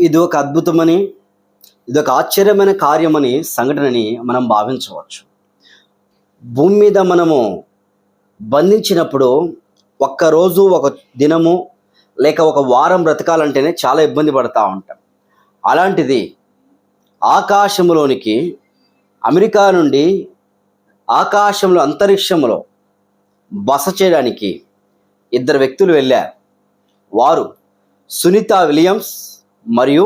ఇది ఒక అద్భుతమని ఇది ఒక ఆశ్చర్యమైన కార్యమని సంఘటనని మనం భావించవచ్చు. భూమి మీద మనము బంధించినప్పుడు ఒక్క రోజు ఒక దినము లేక ఒక వారం బ్రతకాలంటేనే చాలా ఇబ్బంది పడతా ఉంటాం. అలాంటిది ఆకాశంలోనికి అమెరికా నుండి ఆకాశంలో అంతరిక్షంలో బస చేయడానికి ఇద్దరు వ్యక్తులు వెళ్ళారు. వారు సునీత విలియమ్స్ మరియు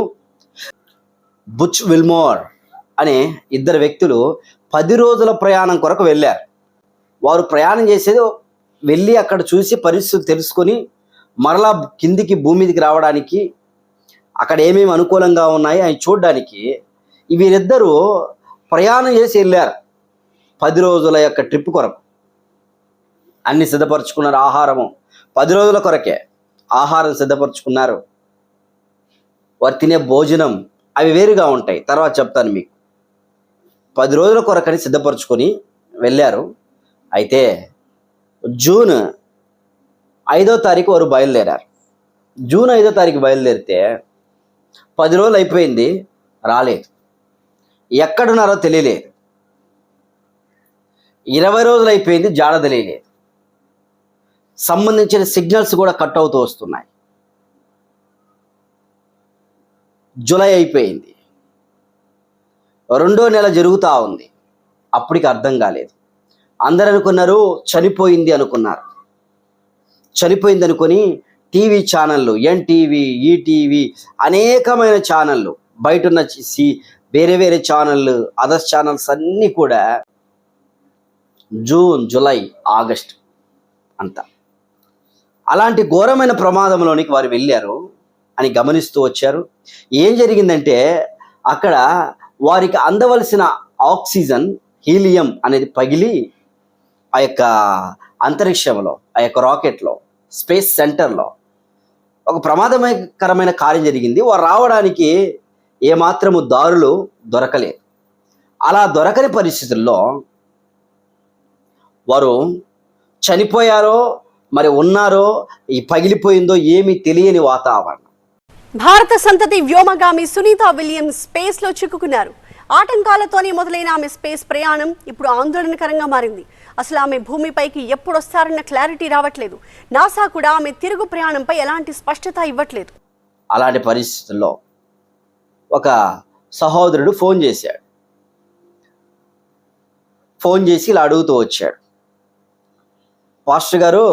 బుచ్ విల్మోర్ అనే ఇద్దరు వ్యక్తులు పది రోజుల ప్రయాణం కొరకు వెళ్ళారు. వారు ప్రయాణం చేసేది వెళ్ళి అక్కడ చూసి పరిస్థితులు తెలుసుకొని మరలా కిందికి భూమి మీదకి రావడానికి అక్కడ ఏమేమి అనుకూలంగా ఉన్నాయి అని చూడడానికి వీరిద్దరూ ప్రయాణం చేసి వెళ్ళారు పది రోజుల యొక్క ట్రిప్ కొరకు. అన్ని సిద్ధపరచుకున్నారు ఆహారము. పది రోజుల కొరకే ఆహారం సిద్ధపరచుకున్నారు. వారు తినే భోజనం అవి వేరుగా ఉంటాయి. తర్వాత చెప్తాను మీకు. పది రోజుల కొరకని సిద్ధపరచుకొని వెళ్ళారు. అయితే జూన్ ఐదో తారీఖు వారు బయలుదేరారు. జూన్ ఐదో తారీఖు బయలుదేరితే పది రోజులు అయిపోయింది రాలేదు. ఎక్కడున్నారో తెలియలేదు. ఇరవై రోజులు అయిపోయింది జాడ తెలియలేదు. సంబంధించిన సిగ్నల్స్ కూడా కట్ అవుతూ వస్తున్నాయి. జూలై అయిపోయింది. రెండో నెల జరుగుతూ ఉంది. అప్పటికి అర్థం కాలేదు. అందరు అనుకున్నారు చనిపోయింది అనుకున్నారు. చనిపోయింది అనుకొని టీవీ ఛానళ్ళు ఎన్టీవీ ఈటీవీ అనేకమైన ఛానళ్ళు బయట ఉన్న సి వేరే వేరే ఛానళ్ళు అదర్స్ ఛానల్స్ అన్నీ కూడా జూన్ జూలై ఆగస్ట్ అంతా. అలాంటి ఘోరమైన ప్రమాదంలోనికి వారు వెళ్ళారు. అని గమనిస్తూ వచ్చారు. ఏం జరిగిందంటే అక్కడ వారికి అందవలసిన ఆక్సిజన్ హీలియం అనేది పగిలి ఆ యొక్క అంతరిక్షంలో ఆ యొక్క రాకెట్లో స్పేస్ సెంటర్లో ఒక ప్రమాదకరమైన కార్యం జరిగింది. వారు రావడానికి ఏమాత్రము దారులు దొరకలేదు అలా దొరకని పరిస్థితుల్లో వారు చనిపోయారో మరి ఉన్నారో ఈ పగిలిపోయిందో ఏమీ తెలియని వాతావరణం. భారత సంతతి వ్యోమగామి సునీత విలియమ్స్ స్పేస్లో చిక్కుకున్నారు. ఆటంకాలతోనే మొదలైన ఆమె స్పేస్ ప్రయాణం ఇప్పుడు ఆందోళనకరంగా మారింది. అసలు ఆమె భూమిపైకి ఎప్పుడు వస్తారన్న క్లారిటీ రావట్లేదు. నాసా కూడా ఆమె తిరుగు ప్రయాణంపై ఎలాంటి స్పష్టత ఇవ్వట్లేదు. అలాంటి పరిస్థితుల్లో ఒక సహోదరుడు ఫోన్ చేశాడు. ఫోన్ చేసి ఇలా అడుగుతూ వచ్చాడు. పాస్టర్ గారు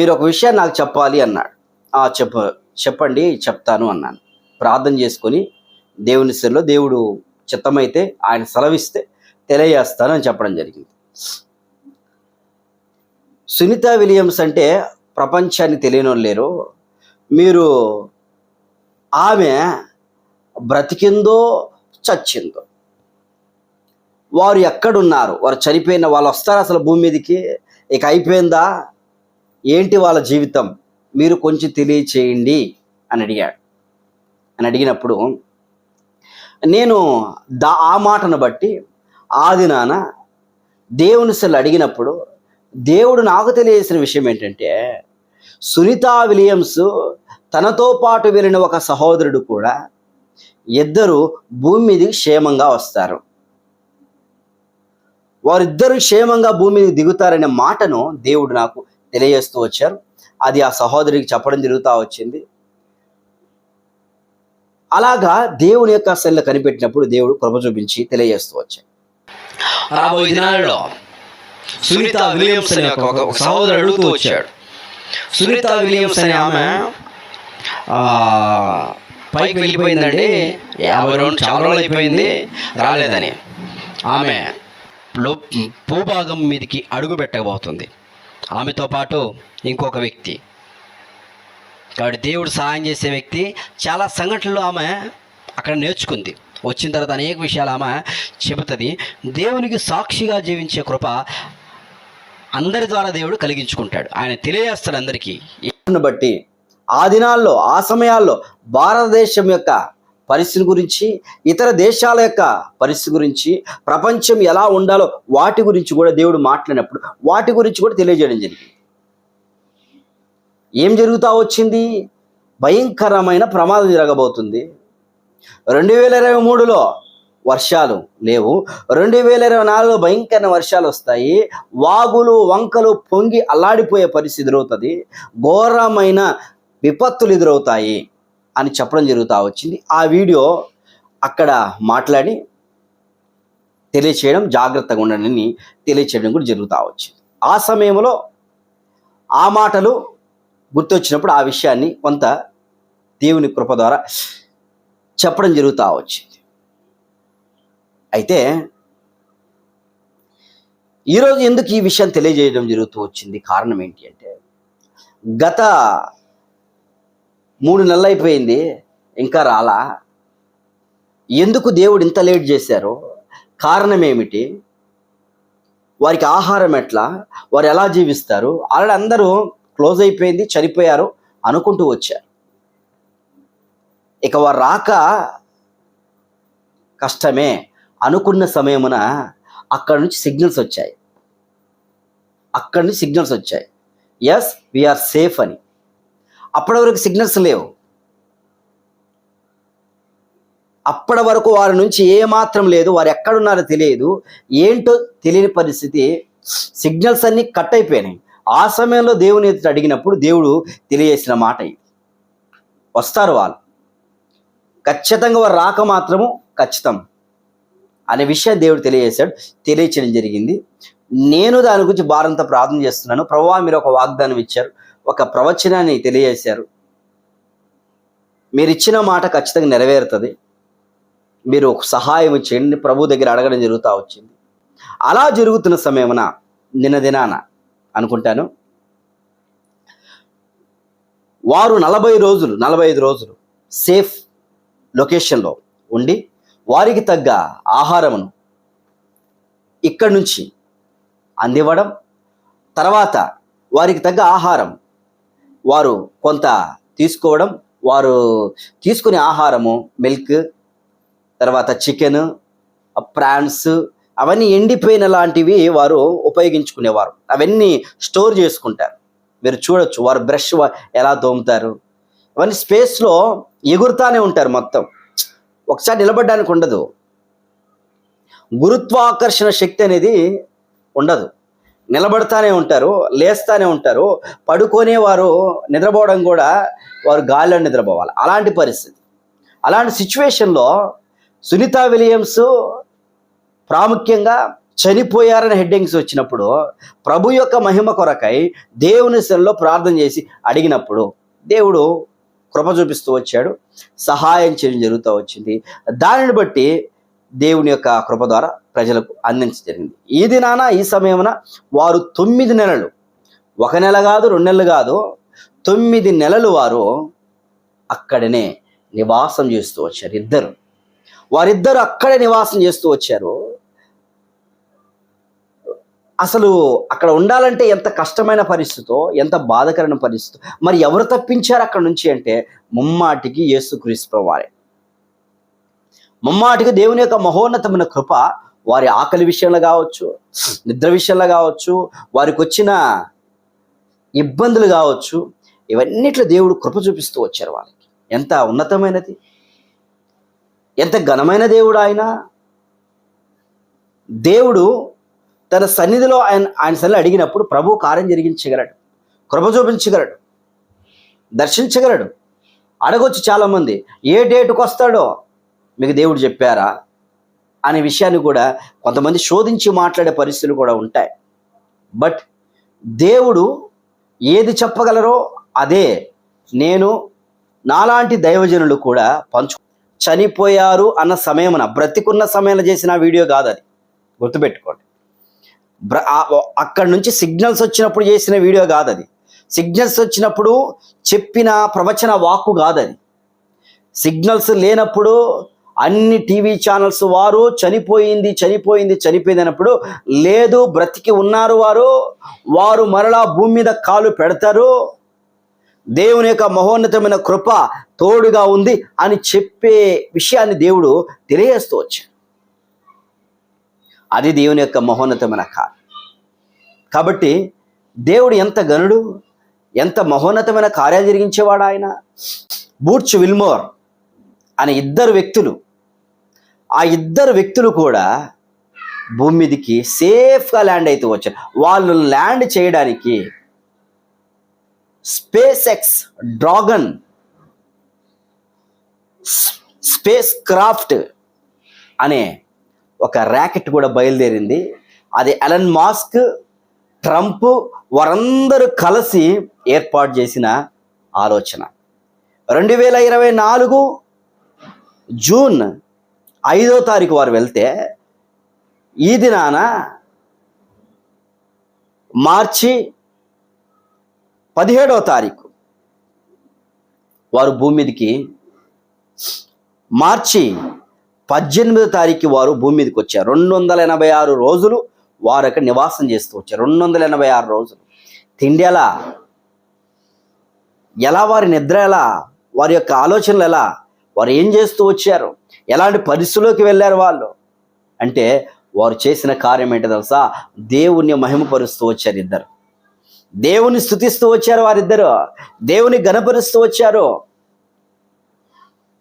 మీరు ఒక విషయాన్ని నాకు చెప్పాలి అన్నాడు. "ఆ, చెప్ప చెప్పండి చెప్తాను అన్నాను. ప్రార్థన చేసుకొని దేవుని స్థితిలో దేవుడు చిత్తమైతే ఆయన సెలవిస్తే తెలియజేస్తాను అని చెప్పడం జరిగింది. సునీత విలియమ్స్ అంటే ప్రపంచాన్ని తెలియని వాళ్ళు లేరు. మీరు ఆమె బ్రతికిందో చచ్చిందో వారు ఎక్కడున్నారు వారు చనిపోయిన వాళ్ళు వస్తారు అసలు భూమి మీదకి? ఇక అయిపోయిందా? ఏంటి వాళ్ళ జీవితం? మీరు కొంచెం తెలియచేయండి అని అడిగాడు. అని అడిగినప్పుడు నేను దా ఆ మాటను బట్టి ఆది నాన్న దేవుని సెల్ అడిగినప్పుడు దేవుడు నాకు తెలియజేసిన విషయం ఏంటంటే సునీతా విలియమ్స్ తనతో పాటు వెళ్ళిన ఒక సహోదరుడు కూడా ఇద్దరు భూమి మీదకి క్షేమంగా వస్తారు. వారిద్దరు క్షేమంగా భూమి మీద దిగుతారనే మాటను దేవుడు నాకు తెలియజేస్తూ వచ్చారు. అది ఆ సహోదరికి చెప్పడం జరుగుతూ వచ్చింది. అలాగా దేవుని యొక్క సెల్ల కనిపెట్టినప్పుడు దేవుడు కృప చూపించి తెలియజేస్తూ వచ్చాడు. రాబోయే దినాలలో సునీత విలియమ్స్ అనే ఒక సహోదరుడు అడుగుతూ వచ్చాడు. సునీత విలియమ్స్ అనే ఆమె పైకి వెళ్ళిపోయిందండి. యాభై రెండు చాలా రోజులు అయిపోయింది. రాలేదని. ఆమె లో భూభాగం మీదకి అడుగు పెట్టకపోతుంది ఆమెతో పాటు ఇంకొక వ్యక్తి. కాబట్టి దేవుడు సహాయం చేసే వ్యక్తి. చాలా సంఘటనలు ఆమె అక్కడ నేర్చుకుంది. వచ్చిన తర్వాత అనేక విషయాలు ఆమె చెబుతుంది. దేవునికి సాక్షిగా జీవించే కృప అందరి ద్వారా దేవుడు కలిగించుకుంటాడు. ఆయన తెలియజేస్తాడు అందరికీ. బట్టి ఆ దినాల్లో ఆ సమయాల్లో భారతదేశం యొక్క పరిస్థితి గురించి ఇతర దేశాల యొక్క పరిస్థితి గురించి ప్రపంచం ఎలా ఉండాలో వాటి గురించి కూడా దేవుడు మాట్లాడినప్పుడు వాటి గురించి కూడా తెలియజేయడం జరిగింది. ఏం జరుగుతా వచ్చింది? భయంకరమైన ప్రమాదం జరగబోతుంది. రెండు వేల ఇరవై మూడులో వర్షాలు లేవు. రెండు వేల ఇరవై నాలుగులో భయంకర వర్షాలు వస్తాయి. వాగులు వంకలు పొంగి అల్లాడిపోయే పరిస్థితి ఎదురవుతుంది. ఘోరమైన విపత్తులు ఎదురవుతాయి. అని చెప్పడం జరుగుతూ వచ్చింది. ఆ వీడియో అక్కడ మాట్లాడి తెలియచేయడం జాగ్రత్తగా ఉండండి తెలియచేయడం కూడా జరుగుతూ వచ్చింది. ఆ సమయంలో ఆ మాటలు గుర్తొచ్చినప్పుడు ఆ విషయాన్ని కొంత దేవుని కృప ద్వారా చెప్పడం జరుగుతూ వచ్చింది. అయితే ఈరోజు ఎందుకు ఈ విషయం తెలియజేయడం జరుగుతూ వచ్చింది? కారణం ఏంటి అంటే గత మూడు నెలలు అయిపోయింది ఇంకా రాలా. ఎందుకు దేవుడు ఇంత లేట్ చేశారు కారణం ఏమిటి? వారికి ఆహారం ఎట్లా? వారు ఎలా జీవిస్తారు? ఆల్రెడీ అందరూ క్లోజ్ అయిపోయింది చనిపోయారు అనుకుంటూ వచ్చారు. ఇక వారు రాక కష్టమే అనుకున్న సమయమున అక్కడ నుంచి సిగ్నల్స్ వచ్చాయి. అక్కడి నుంచి సిగ్నల్స్ వచ్చాయి. ఎస్ వీఆర్ సేఫ్ అని. అప్పటి వరకు సిగ్నల్స్ లేవు. అప్పటి వరకు వారి నుంచి ఏ మాత్రం లేదు వారు ఎక్కడున్నారో తెలియదు. ఏంటో తెలియని పరిస్థితి సిగ్నల్స్ అన్నీ కట్ అయిపోయినాయి. ఆ సమయంలో దేవుని ఎదుట అడిగినప్పుడు దేవుడు తెలియజేసిన మాట ఇది. వస్తారు వాళ్ళు. ఖచ్చితంగా వారు రాక మాత్రము ఖచ్చితం. అనే విషయం దేవుడు తెలియజేశాడు. తెలియచేయడం జరిగింది. నేను దాని గురించి భారంతో ప్రార్థన చేస్తున్నాను. ప్రభావ మీరు ఒక వాగ్దానం ఇచ్చారు. ఒక ప్రవచనాన్ని తెలియజేశారు. మీరు ఇచ్చిన మాట ఖచ్చితంగా నెరవేరుతుంది. మీరు ఒక సహాయం చేయండి. ప్రభు దగ్గర అడగడం జరుగుతూ వచ్చింది. అలా జరుగుతున్న సమయమున నిన్న దినాన అనుకుంటాను. వారు నలభై రోజులు నలభై ఐదు రోజులు సేఫ్ లొకేషన్లో ఉండి వారికి తగ్గ ఆహారమును ఇక్కడి నుంచి అందివ్వడం తర్వాత వారికి తగ్గ ఆహారం వారు కొంత తీసుకోవడం వారు తీసుకునే ఆహారము మిల్క్ తర్వాత చికెన్ ప్రాన్స్ అవన్నీ ఎండిపోయిన లాంటివి వారు ఉపయోగించుకునేవారు. అవన్నీ స్టోర్ చేసుకుంటారు. మీరు చూడొచ్చు వారు బ్రష్ ఎలా తోముతారు. అవన్నీ స్పేస్లో ఎగురుతానే ఉంటారు మొత్తం. ఒకసారి నిలబడడానికి ఉండదు. గురుత్వాకర్షణ శక్తి అనేది ఉండదు. నిలబడతానే ఉంటారు లేస్తానే ఉంటారు. పడుకునే వారు నిద్రపోవడం కూడా వారు గాలిలో నిద్రపోవాలి. అలాంటి పరిస్థితి. అలాంటి సిచ్యువేషన్లో సునీత విలియమ్స్ ప్రాముఖ్యంగా చనిపోయారని హెడ్డింగ్స్ వచ్చినప్పుడు ప్రభు యొక్క మహిమ కొరకై దేవుని శరణలో ప్రార్థన చేసి అడిగినప్పుడు దేవుడు కృప చూపిస్తూ వచ్చాడు. సహాయం చేయడం జరుగుతూ వచ్చింది. దానిని బట్టి దేవుని యొక్క కృప ద్వారా ప్రజలకు అందించడం జరిగింది. ఈ దినాన ఈ సమయమున వారు తొమ్మిది నెలలు ఒక నెల కాదు రెండు నెలలు కాదు తొమ్మిది నెలలు వారు అక్కడనే నివాసం చేస్తూ వచ్చారు ఇద్దరు. వారిద్దరు అక్కడే నివాసం చేస్తూ వచ్చారు. అసలు అక్కడ ఉండాలంటే ఎంత కష్టమైన పరిస్థితో ఎంత బాధకరమైన పరిస్థితి మరి ఎవరు తప్పించారు అక్కడ నుంచి అంటే ముమ్మాటికి యేసుక్రీస్తు వారే ముమ్మాటికి దేవుని యొక్క మహోన్నతమైన కృప వారి ఆకలి విషయంలో కావచ్చు నిద్ర విషయంలో కావచ్చు వారికి వచ్చిన ఇబ్బందులు కావచ్చు ఇవన్నిట్లో దేవుడు కృప చూపిస్తూ వచ్చారు వాళ్ళకి ఎంత ఉన్నతమైనది ఎంత ఘనమైన దేవుడు ఆయన. దేవుడు తన సన్నిధిలో ఆయన ఆయన సన్నిధి అడిగినప్పుడు ప్రభు కార్యం జరిగించగలడు కృప చూపించగలడు దర్శించగలడు. అడగొచ్చు చాలామంది ఏ డేటుకు వస్తాడో మీకు దేవుడు చెప్పారా అనే విషయాన్ని కూడా కొంతమంది శోధించి మాట్లాడే పరిస్థితులు కూడా ఉంటాయి. బట్ దేవుడు ఏది చెప్పగలరో అదే నేను నాలాంటి దైవజనులు కూడా పంచు చనిపోయారు అన్న సమయమున బ్రతికున్న సమయంలో చేసిన వీడియో కాదు అది. గుర్తుపెట్టుకోండి. బ్ర అక్కడి నుంచి సిగ్నల్స్ వచ్చినప్పుడు చేసిన వీడియో కాదు అది. సిగ్నల్స్ వచ్చినప్పుడు చెప్పిన ప్రవచన వాక్కు కాదు అది. సిగ్నల్స్ లేనప్పుడు అన్ని టీవీ ఛానల్స్ వారు చనిపోయింది చనిపోయింది చనిపోయింది అన్నప్పుడు లేదు బ్రతికి ఉన్నారు వారు. వారు మరలా భూమి మీద కాలు పెడతారు. దేవుని యొక్క మహోన్నతమైన కృప తోడుగా ఉంది అని చెప్పే విషయాన్ని దేవుడు తెలియజేస్తూ వచ్చాడు అది దేవుని యొక్క మహోన్నతమైన కాలం కాబట్టి దేవుడు ఎంత గనుడు ఎంత మహోన్నతమైన కార్యాలు జరిగించేవాడు ఆయన? బూర్చ్ విల్మోర్ అనే ఇద్దరు వ్యక్తులు ఆ ఇద్దరు వ్యక్తులు కూడా భూమి మీదకి సేఫ్గా ల్యాండ్ అయితే వచ్చారు. వాళ్ళు ల్యాండ్ చేయడానికి SpaceX dragon spacecraft అనే ఒక ర్యాకెట్ కూడా బయలుదేరింది. అది ఎలన్ మాస్క్ ట్రంప్ వారందరూ కలిసి ఏర్పాటు చేసిన ఆలోచన. రెండు వేల ఇరవై నాలుగు జూన్ ఐదో తారీఖు వారు వెళ్తే ఈ దినాన మార్చి పదిహేడవ తారీఖు వారు భూమి మీదకి మార్చి పద్దెనిమిదో తారీఖు వారు భూమి మీదకి వచ్చారు. రెండు వందల ఎనభై ఆరు రోజులు వారు అక్కడ నివాసం చేస్తూ వచ్చారు. రెండు వందల ఎనభై ఆరు రోజులు. తిండి ఎలా? ఎలా? వారి నిద్ర ఎలా? వారి యొక్క ఆలోచనలు ఎలా? వారు ఏం చేస్తూ వచ్చారు? ఎలాంటి పరిస్థితుల్లోకి వెళ్ళారు వాళ్ళు? అంటే వారు చేసిన కార్యం ఏంటో తెలుసా? దేవుణ్ణి మహిమపరుస్తూ వచ్చారు ఇద్దరు. దేవుని స్థుతిస్తూ వచ్చారు వారిద్దరు. దేవుని గణపరుస్తూ వచ్చారు.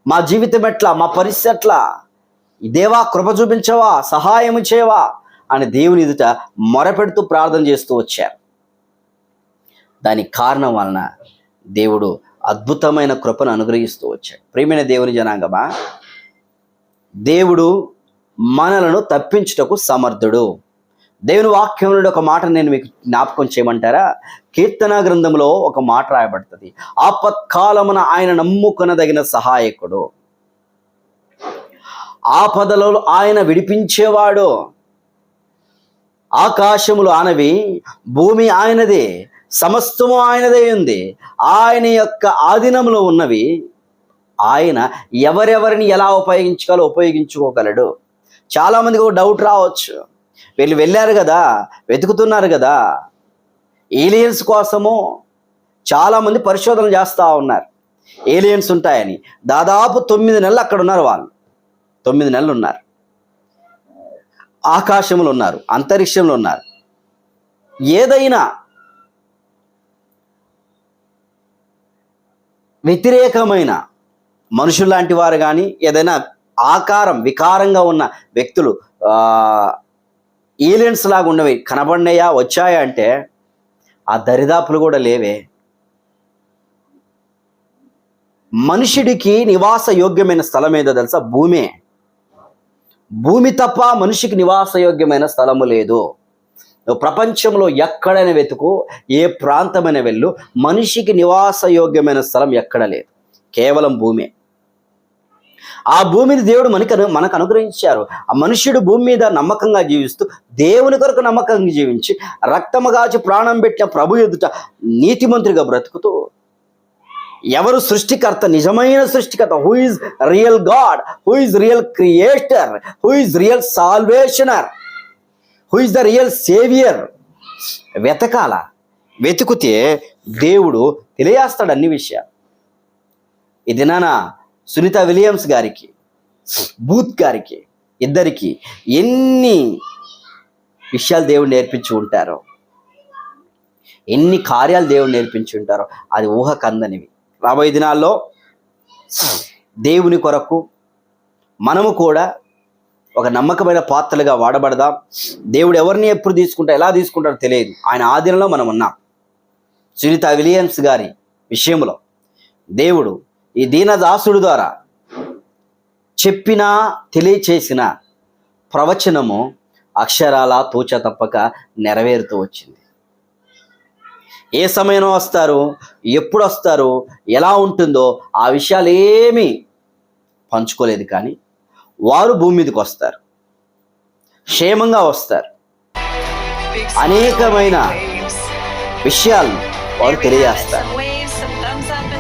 మా జీవితం ఎట్లా? మా పరిస్థితి ఎట్లా? దేవా కృప చూపించవా? సహాయం చేయవా? అని దేవుని ఎదుట మొరపెడుతూ ప్రార్థన చేస్తూ వచ్చారు. దానికి కారణం వలన దేవుడు అద్భుతమైన కృపను అనుగ్రహిస్తూ వచ్చాడు. ప్రియమైన దేవుని జనాంగమా దేవుడు మనలను తప్పించుటకు సమర్థుడు. దేవుని వాక్యం నుండి ఒక మాట నేను మీకు జ్ఞాపకం చేయమంటారా? కీర్తన గ్రంథంలో ఒక మాట రాయబడుతుంది. ఆపత్కాలమున ఆయన నమ్ముకొనదగిన సహాయకుడు. ఆపదలలో ఆయన విడిపించేవాడు. ఆకాశములు ఆనవి భూమి ఆయనదే సమస్తము ఆయనదే ఉంది. ఆయన యొక్క ఆధీనంలో ఉన్నవి ఆయన ఎవరెవరిని ఎలా ఉపయోగించుకోవాలో ఉపయోగించుకోగలడు. చాలామందికి ఒక డౌట్ రావచ్చు. వీళ్ళు వెళ్ళారు కదా వెతుకుతున్నారు కదా. ఏలియన్స్ కోసము చాలామంది పరిశోధన చేస్తూ ఉన్నారు. ఏలియన్స్ ఉంటాయని. దాదాపు తొమ్మిది నెలలు అక్కడ ఉన్నారు వాళ్ళు. తొమ్మిది నెలలు ఉన్నారు. ఆకాశంలో ఉన్నారు అంతరిక్షంలో ఉన్నారు. ఏదైనా వ్యతిరేకమైన మనుషుల్లాంటి వారు కానీ ఏదైనా ఆకారం వికారంగా ఉన్న వ్యక్తులు ఏలియన్స్ లాగా ఉన్నవి కనబడినయా వచ్చాయా అంటే ఆ దరిదాపులు కూడా లేవే. మనుషుడికి నివాస యోగ్యమైన స్థలం ఏదో తెలుసా? భూమే. భూమి తప్ప మనిషికి నివాస యోగ్యమైన స్థలము లేదు. నువ్వు ప్రపంచంలో ఎక్కడైనా వెతుకు ఏ ప్రాంతమైన వెళ్ళు మనిషికి నివాస యోగ్యమైన స్థలం ఎక్కడ లేదు. కేవలం భూమే. ఆ భూమిని దేవుడు మనకు మనకు అనుగ్రహించారు. ఆ మనుష్యుడు భూమి మీద నమ్మకంగా జీవిస్తూ దేవుని కొరకు నమ్మకంగా జీవించి రక్తమగాచి ప్రాణం పెట్టిన ప్రభు ఎదుట నీతిమంత్రిగా బ్రతుకుతూ ఎవరు సృష్టికర్త నిజమైన సృష్టికర్త? Who is real god who is real creator who is real salvationer who is the real saviour వెతకాల వెతుకుతే దేవుడు తెలియస్తాడు అన్ని విషయాలు. ఇది నానా సునీత విలియమ్స్ గారికి బూత్ గారికి ఇద్దరికి ఎన్ని విషయాలు దేవుడు నేర్పించి ఉంటారో ఎన్ని కార్యాలు దేవుడు నేర్పించి ఉంటారో అది ఊహ కందనివి రాబోయే దినాల్లో దేవుని కొరకు మనము కూడా ఒక నమ్మకమైన పాత్రలుగా వాడబడదాం. దేవుడు ఎవరిని ఎప్పుడు తీసుకుంటా ఎలా తీసుకుంటారో తెలియదు. ఆయన ఆధీనంలో మనం ఉన్నాం. సునీత విలియమ్స్ గారి విషయంలో దేవుడు ఈ దీనదాసుడు ద్వారా చెప్పిన తెలియచేసిన ప్రవచనము అక్షరాల తూచ తప్పక నెరవేరుతూ వచ్చింది. ఏ సమయంలో వస్తారు? ఎప్పుడు వస్తారు? ఎలా ఉంటుందో ఆ విషయాలు ఏమీ పంచుకోలేదు కానీ వారు భూమి మీదకి వస్తారు. క్షేమంగా వస్తారు. అనేకమైన విషయాలను వారు తెలియజేస్తారు.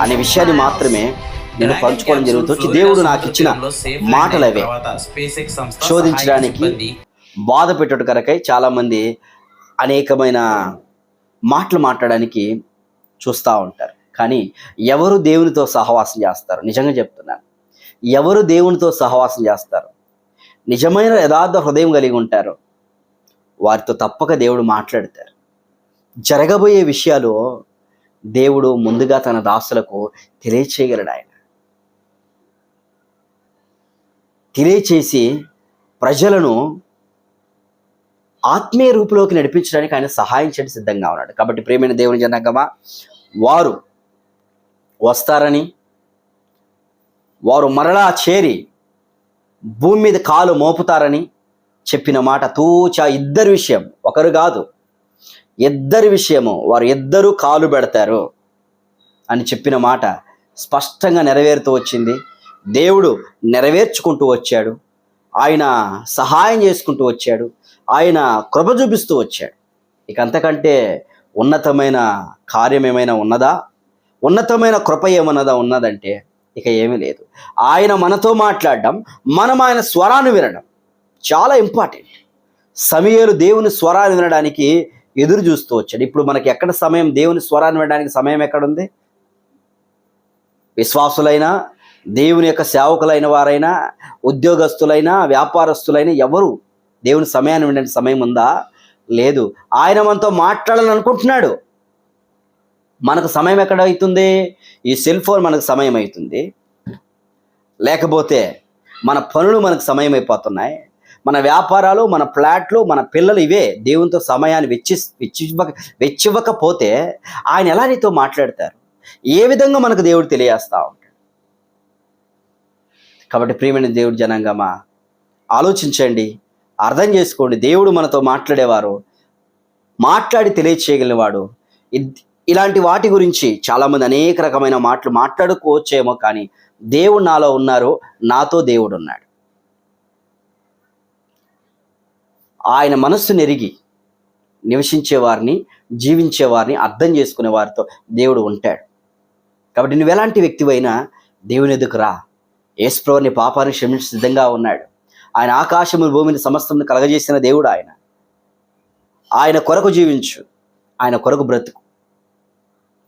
అనే విషయాన్ని మాత్రమే నేను పంచుకోవడం జరుగుతుంది. దేవుడు నాకు ఇచ్చిన మాటలు అవే శోధించడానికి బాధ పెట్టడం కరకై చాలామంది అనేకమైన మాటలు మాట్లాడడానికి చూస్తూ ఉంటారు. కానీ ఎవరు దేవునితో సహవాసం చేస్తారు? నిజంగా చెప్తున్నాను. ఎవరు దేవునితో సహవాసం చేస్తారు? నిజమైన యథార్థ హృదయం కలిగి ఉంటారు. వారితో తప్పక దేవుడు మాట్లాడతారు. జరగబోయే విషయాలు దేవుడు ముందుగా తన దాసులకు తెలియచేయగలడు ఆయన. తెలియచేసి ప్రజలను ఆత్మీయ రూపులోకి నడిపించడానికి ఆయన సహాయం చేయడం సిద్ధంగా ఉన్నాడు. కాబట్టి ప్రేమైన దేవుని జనగమా వారు వస్తారని వారు మరలా చేరి భూమి మీద కాలు మోపుతారని చెప్పిన మాట తూచా ఇద్దరి విషయం. ఒకరు కాదు ఇద్దరి విషయము వారు ఇద్దరు కాలు పెడతారు అని చెప్పిన మాట స్పష్టంగా నెరవేరుతూ వచ్చింది. దేవుడు నెరవేర్చుకుంటూ వచ్చాడు. ఆయన సహాయం చేసుకుంటూ వచ్చాడు. ఆయన కృప చూపిస్తూ వచ్చాడు. ఇక అంతకంటే ఉన్నతమైన కార్యం ఏమైనా ఉన్నదా? ఉన్నతమైన కృప ఏమన్నదా ఉన్నదంటే ఇక ఏమీ లేదు. ఆయన మనతో మాట్లాడడం మనం ఆయన స్వరాన్ని వినడం చాలా ఇంపార్టెంట్. సమయలు దేవుని స్వరాన్ని వినడానికి ఎదురు చూస్తూ వచ్చాడు. ఇప్పుడు మనకి ఎక్కడ సమయం? దేవుని స్వరాన్ని వినడానికి సమయం ఎక్కడుంది? విశ్వాసులైనా దేవుని యొక్క సేవకులైన వారైనా ఉద్యోగస్తులైనా వ్యాపారస్తులైనా ఎవరు దేవుని సమయాన్ని వినడానికి సమయం ఉందా? లేదు. ఆయన మనతో మాట్లాడాలని అనుకుంటున్నాడు. మనకు సమయం ఎక్కడ అవుతుంది? ఈ సెల్ ఫోన్ మనకు సమయం అవుతుంది. లేకపోతే మన పనులు మనకు సమయం అయిపోతున్నాయి. మన వ్యాపారాలు మన ఫ్లాట్లు మన పిల్లలు ఇవే. దేవునితో సమయాన్ని వెచ్చి వెచ్చివ్వక వెచ్చివ్వకపోతే ఆయన ఎలా నీతో మాట్లాడతారు? ఏ విధంగా మనకు దేవుడు తెలియజేస్తా ఉంటాడు? కాబట్టి ప్రియమైన దేవుడు జనాంగమా ఆలోచించండి అర్థం చేసుకోండి. దేవుడు మనతో మాట్లాడేవారు మాట్లాడి తెలియచేయగలిగినవాడు. ఇద్- ఇలాంటి వాటి గురించి చాలామంది అనేక రకమైన మాటలు మాట్లాడుకోవచ్చేమో కానీ దేవుడు నాలో ఉన్నారు నాతో దేవుడు ఉన్నాడు ఆయన మనస్సు నెరిగి నివసించే వారిని జీవించే వారిని అర్థం చేసుకునే వారితో దేవుడు ఉంటాడు. కాబట్టి నువ్వు ఎలాంటి వ్యక్తివైనా దేవుని ఎదుకు రా. యేసుప్రభుని పాపాన్ని క్షమించి సిద్ధంగా ఉన్నాడు. ఆయన ఆకాశము భూమిని సమస్తం కలగజేసిన దేవుడు ఆయన. ఆయన కొరకు జీవించు. ఆయన కొరకు బ్రతుకు.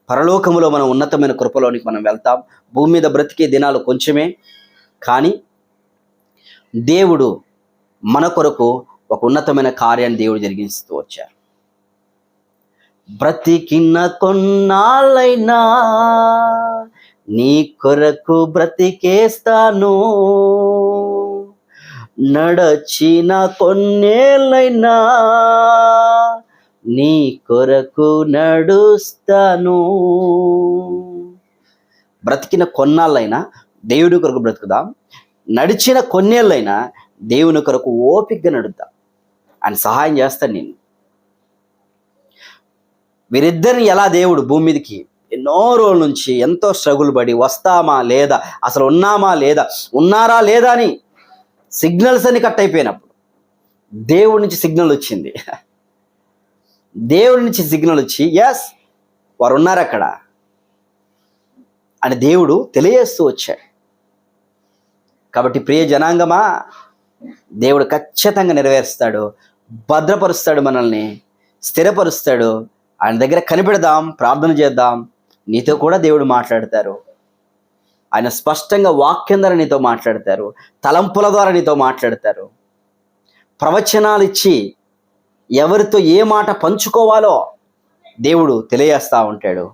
పరలోకములో మనం ఉన్నతమైన కృపలోనికి మనం వెళ్తాం. భూమి మీద బ్రతికే దినాలు కొంచెమే. కానీ దేవుడు మన కొరకు ఒక ఉన్నతమైన కార్యాన్ని దేవుడు జరిగిస్తూ వచ్చారు. బ్రతికిన కొన్నాళ్ళైనా నీ కొరకు బ్రతికేస్తాను. నడచిన కొన్నేళ్ళైనా నీ కొరకు నడుస్తాను. బ్రతికిన కొన్నాళ్ళైనా దేవుడి కొరకు బ్రతుకుదాం. నడిచిన కొన్నేళ్ళైనా దేవుని కొరకు ఓపికగా నడుద్దాం. ఆయన సహాయం చేస్తాను నేను. వీరిద్దరిని ఎలా దేవుడు భూమి మీదకి ఎన్నో రోజుల నుంచి ఎంతో స్ట్రగుల్ పడి వస్తామా లేదా అసలు ఉన్నామా లేదా ఉన్నారా లేదా అని సిగ్నల్స్ అని కట్ అయిపోయినప్పుడు దేవుడి నుంచి సిగ్నల్ వచ్చింది. దేవుడి నుంచి సిగ్నల్ వచ్చి ఎస్ వారు ఉన్నారు అక్కడ. అని దేవుడు తెలియజేస్తూ వచ్చాడు. కాబట్టి ప్రియ జనాంగమా దేవుడు ఖచ్చితంగా నెరవేరుస్తాడు. భద్రపరుస్తాడు మనల్ని స్థిరపరుస్తాడు. ఆయన దగ్గర కనిపెడదాం ప్రార్థన చేద్దాం. నీతో కూడా దేవుడు మాట్లాడతారు. ఆయన స్పష్టంగా వాక్యం ద్వారా నీతో మాట్లాడతారు. తలంపుల ద్వారా నీతో మాట్లాడతారు. ప్రవచనాలు ఇచ్చి ఎవరితో ఏ మాట పంచుకోవాలో దేవుడు తెలియజేస్తూ ఉంటాడు.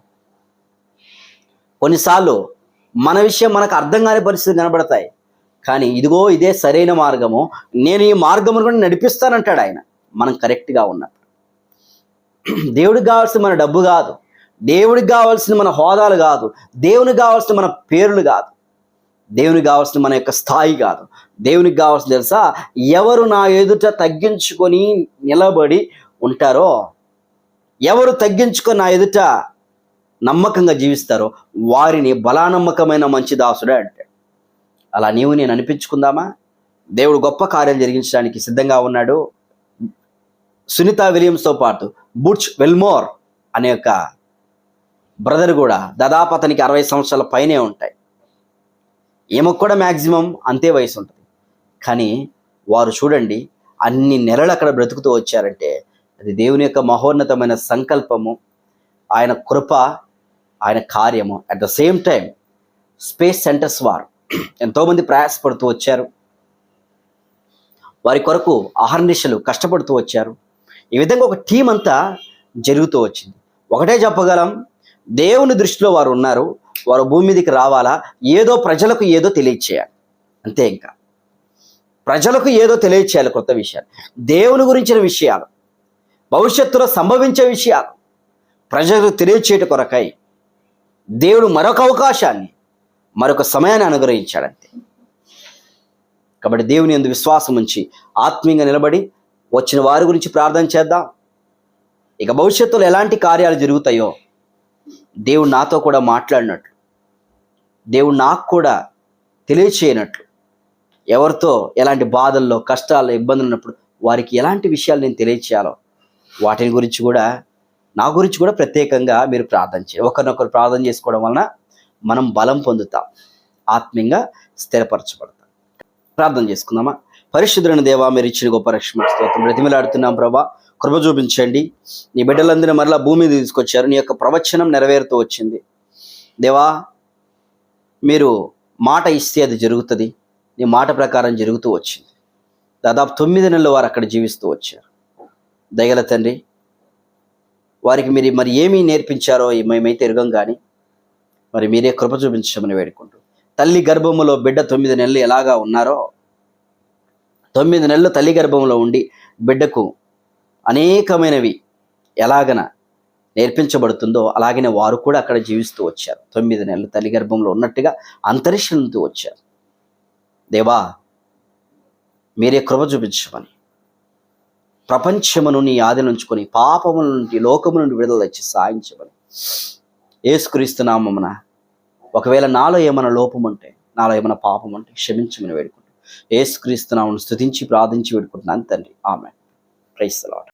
కొన్నిసార్లు మన విషయం మనకు అర్థం కాని పరిస్థితులు కనబడతాయి. కానీ ఇదిగో ఇదే సరైన మార్గము. నేను ఈ మార్గమును కూడా నడిపిస్తానంటాడు ఆయన. మనం కరెక్ట్గా ఉన్నప్పుడు దేవుడికి కావాల్సిన మన డబ్బు కాదు. దేవుడికి కావాల్సిన మన హోదాలు కాదు. దేవునికి కావాల్సిన మన పేర్లు కాదు. దేవునికి కావాల్సిన మన యొక్క స్థాయి కాదు. దేవునికి కావాల్సిన తెలుసా? ఎవరు నా ఎదుట తగ్గించుకొని నిలబడి ఉంటారో ఎవరు తగ్గించుకొని నా ఎదుట నమ్మకంగా జీవిస్తారో వారిని బలానమ్మకమైన మంచి దాసుడాడు అలా నీవు నేను అనిపించుకుందామా? దేవుడు గొప్ప కార్యాలు జరిగించడానికి సిద్ధంగా ఉన్నాడు. సునీత విలియమ్స్తో పాటు బుడ్చ్ వెల్మోర్ అనే ఒక బ్రదర్ కూడా దాదాపు అతనికి అరవై సంవత్సరాల పైనే ఉంటాయి. ఈమెకు కూడా మ్యాక్సిమం అంతే వయసు ఉంటుంది. కానీ వారు చూడండి అన్ని నెలలు అక్కడ బ్రతుకుతూ వచ్చారంటే అది దేవుని యొక్క మహోన్నతమైన సంకల్పము ఆయన కృప ఆయన కార్యము. At the same time space centres వారు ఎంతోమంది ప్రయాసపడుతూ వచ్చారు. వారి కొరకు అహర్నిశలు కష్టపడుతూ వచ్చారు. ఈ విధంగా ఒక టీం అంతా జరుగుతూ వచ్చింది. ఒకటే చెప్పగలం దేవుని దృష్టిలో వారు ఉన్నారు. వారు భూమి మీదకి రావాలా? ఏదో ప్రజలకు ఏదో తెలియచేయాలి. అంతే ఇంకా. ప్రజలకు ఏదో తెలియచేయాలి కొత్త విషయాలు. దేవుని గురించిన విషయాలు భవిష్యత్తులో సంభవించే విషయాలు ప్రజలకు తెలియచేయట కొరకై దేవుడు మరొక అవకాశాన్ని మరొక సమయాన్ని అనుగ్రహించాడంతే. కాబట్టి దేవుని ఎందు విశ్వాసం ఉంచి ఆత్మీయంగా నిలబడి వచ్చిన వారి గురించి ప్రార్థన చేద్దాం. ఇక భవిష్యత్తులో ఎలాంటి కార్యాలు జరుగుతాయో దేవుడు నాతో కూడా మాట్లాడినట్లు దేవుడు నాకు కూడా తెలియచేయనట్లు ఎవరితో ఎలాంటి బాధల్లో కష్టాల్లో ఇబ్బందులు ఉన్నప్పుడు వారికి ఎలాంటి విషయాలు నేను తెలియచేయాలో వాటిని గురించి కూడా నా గురించి కూడా ప్రత్యేకంగా మీరు ప్రార్థన చేయాలి ఒకరినొకరు ప్రార్థన చేసుకోవడం వలన మనం బలం పొందుతాం. ఆత్మీయంగా స్థిరపరచబడతాం. ప్రార్థన చేసుకుందామా? పరిశుద్ధుని దేవా మీరు ఇచ్చిన గొప్ప రక్షణ స్తోత్రం బ్రతిమలాడుతున్నాం ప్రభా. కృప చూపించండి. నీ బిడ్డలందరినీ మరలా భూమి మీద తీసుకొచ్చారు. నీ యొక్క ప్రవచనం నెరవేరుతూ వచ్చింది. దేవా మీరు మాట ఇస్తే అది జరుగుతుంది. నీ మాట ప్రకారం జరుగుతూ వచ్చింది. దాదాపు తొమ్మిది నెలలు వారు అక్కడ జీవిస్తూ వచ్చారు. దయగల తండ్రి వారికి మీరు మరి ఏమీ నేర్పించారో మేమైతే ఎరగం కానీ మరి మీరే కృప చూపించమని వేడుకుంటూ. తల్లి గర్భములో బిడ్డ తొమ్మిది నెలలు ఎలాగా ఉన్నారో తొమ్మిది నెలలు తల్లి గర్భంలో ఉండి బిడ్డకు అనేకమైనవి ఎలాగన నేర్పించబడుతుందో అలాగనే వారు కూడా అక్కడ జీవిస్తూ వచ్చారు. తొమ్మిది నెలలు తల్లి గర్భంలో ఉన్నట్టుగా అంతరిక్షంతో వచ్చారు. దేవా మీరే కృప చూపించమని. ప్రపంచమును నీ ఆది నుంచుకొని పాపముల నుండి లోకము నుండి విడుదల తెచ్చి సాయించమని. ఏసుక్రీస్తునామమున ఒకవేళ నాలో ఏమైనా లోపం ఉంటే నాలో ఏమైనా పాపం ఉంటే క్షమించమని వేడుకుంటాను ఏసుక్రీస్తునామను స్తుతించి ప్రార్థించి వేడుకుంటున్నాను తండ్రి. ఆమె ప్రైస్ లాట్